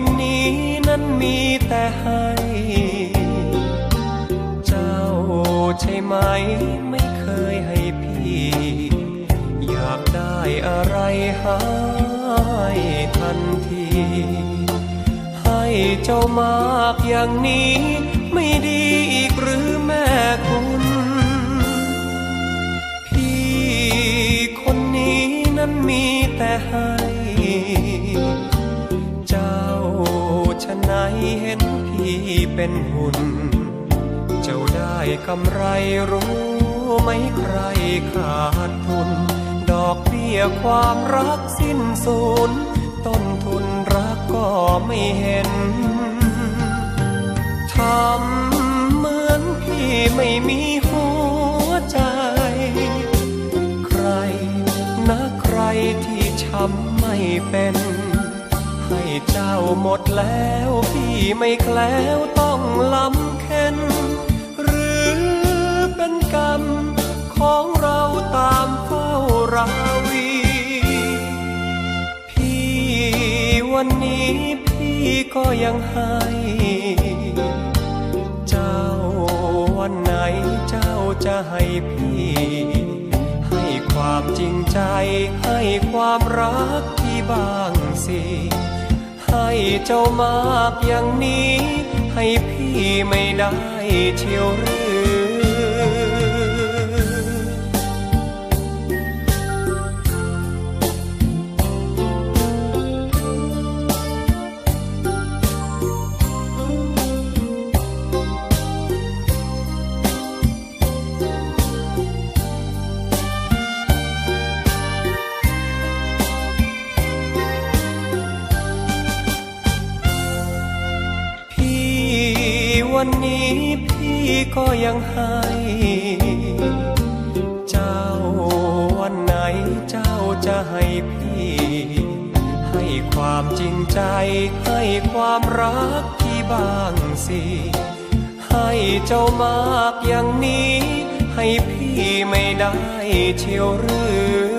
นนี้นั้นมีแต่ให้ เจ้าใช่ไหมไม่เคยให้พี่ อยากได้อะไรให้ทันที ให้เจ้ามากอย่างนี้ไม่ดีอีกหรือแม่คุณพี่คนนี้นั้นมีแต่ให้ เห็นพี่เป็นหุ่น เจ้าได้กำไรรู้ไหมใครขาดทุน ดอกเบี้ยความรักสิ้นสูญต้นทุนรักก็ไม่เห็น ทำเหมือนพี่ไม่มีหัวใจ ใครนะใครที่ช้ำไม่เป็น ให้เจ้าหมดแล้วพี่ไม่แคล้วต้องลำเค็นหรือเป็นกรรมของเราตามเฝ้าราวี พี่วันนี้พี่ก็ยังให้ เจ้าวันไหนเจ้าจะให้พี่ ให้ความจริงใจให้ความรักที่บ้างสิ ให้เจ้ามากอย่างนี้ ให้พี่ไม่ได้เชียวหรือ วันนี้พี่ก็ยังให้ เจ้าวันไหนเจ้าจะให้พี่ ให้ความจริงใจ ให้ความรักที่บ้างสิ ให้เจ้ามากอย่างนี้ ให้พี่ไม่ได้เชียวหรือ